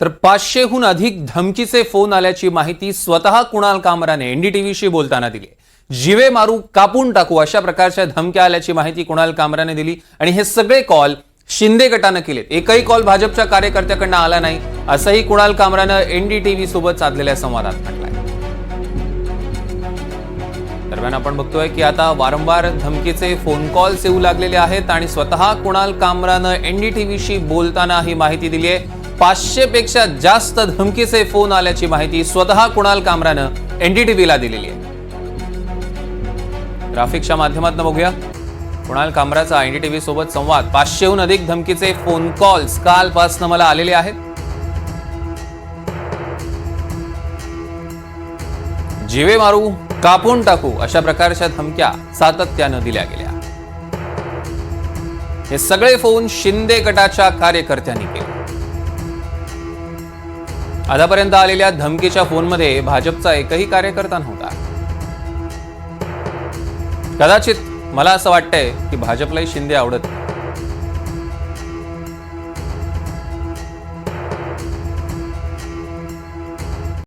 तर पाचशेहून अधिक धमकीचे फोन आल्याची माहिती स्वतः कुणाल कामराने एनडीटीव्हीशी बोलताना दिली जिवे मारू कापून टाकू अशा प्रकारच्या धमक्या आल्याची माहिती कुणाल कामराने दिली. आणि हे सगळे कॉल शिंदे गटानं केलेत. एकही कॉल भाजपच्या कार्यकर्त्याकडनं आला नाही असंही कुणाल कामरानं एनडीटीव्ही सोबत साधलेल्या संवादात म्हटलंय. दरम्यान आपण बघतोय की आता वारंवार धमकीचे फोन कॉल्स येऊ लागलेले आहेत आणि स्वतः कुणाल कामरानं एनडीटीव्हीशी बोलताना ही माहिती दिली आहे. पाचशे पेक्षा जास्त धमकीचे फोन आल्याची माहिती स्वतः कुणाल कामरानं एनडीटीव्हीला दिलेली आहे. ग्राफिक्सच्या माध्यमातून बघूया. कुणाल कामराचा एनडीटीव्ही सोबत संवाद. पाचशेहून अधिक धमकीचे फोन कॉल्स कालपासून मला आलेले आहेत. जिवे मारू कापून टाकू अशा प्रकारच्या धमक्या सातत्यानं दिल्या गेल्या. हे सगळे फोन शिंदे गटाच्या कार्यकर्त्यांनी केले. आतापर्यंत आलेल्या धमकीच्या फोनमध्ये भाजपचा एकही कार्यकर्ता नव्हता कदाचित मला असं वाटतंय की भाजपलाही शिंदे आवडत नाही.